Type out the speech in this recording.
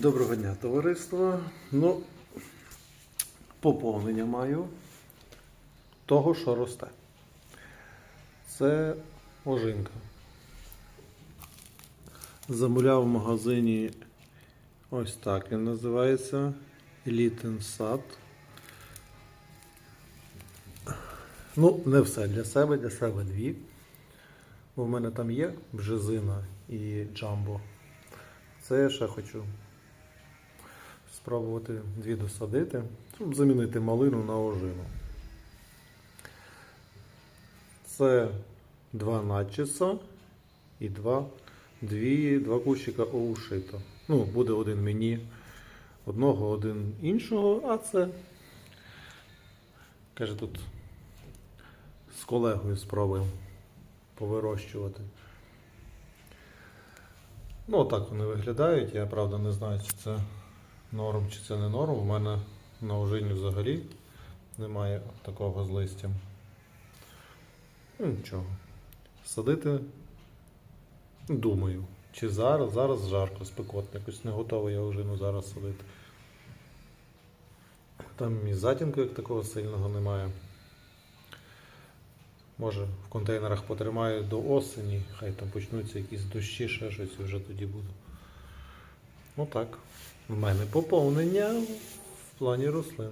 Доброго дня, товариство. Ну, поповнення маю того, що росте. Це ожинка. Замовляв в магазині ось так він називається сад. Ну, не все для себе, для себе дві. Бо в мене там є бжезина і джамбо. Це я ще хочу спробувати дві досадити, щоб замінити малину на ожину. Це два начеса і два, дві, два кущика оушита. Ну, буде один мені, одного, один іншого, а це, каже, тут з колегою спробуємо повирощувати. Ну, отак вони виглядають. Я правда не знаю, чи це норм, чи це не норм. У мене на ожині взагалі немає такого з листям. Нічого. Садити, думаю. Чи зараз? Зараз жарко, спекотно. Якось не готовий я ожину зараз садити. Там і затінку як такого сильного немає. Може в контейнерах потримаю до осені, хай там почнуться якісь дощі, ще щось вже тоді буду. Ну так. В мене поповнення в плані рослин.